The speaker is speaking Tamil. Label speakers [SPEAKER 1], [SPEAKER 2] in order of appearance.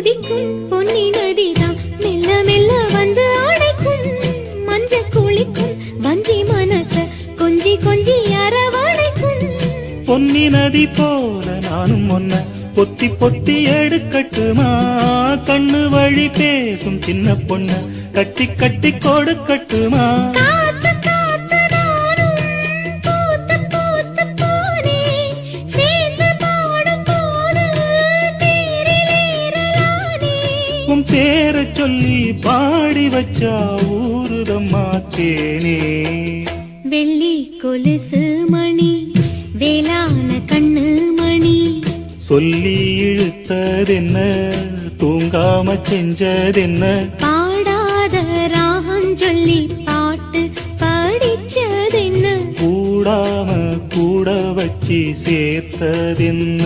[SPEAKER 1] கொதிக்கும் பொன்னி நதிதான். மெல்ல மெல்ல வந்து அடைக்கும் மஞ்ச குளிக்கும் வஞ்சி மனச கொஞ்சி கொஞ்சி அரவணைக்கும்.
[SPEAKER 2] பொன்னி நதி போல நானும் ஒன்ன பொத்தி பொத்தி எடுக்கட்டுமா? கண்ணு வழி பேசும் சின்ன பொண்ண கட்டி கட்டி கொடுக்கட்டுமா? உன் பேரை சொல்லி பாடி வச்சா ஊருதம்மா தேனே.
[SPEAKER 1] வெள்ளி கொலுசு மணி வேளான கண்ணு மணி.
[SPEAKER 2] சொல்லி இழுத்ததென்ன தூங்காம செஞ்சதென்ன?
[SPEAKER 1] பாடாத ராகம் சொல்லி பாட்டு படிச்சதென்ன?
[SPEAKER 2] கூடாம கூட வச்சு சேர்த்ததென்ன?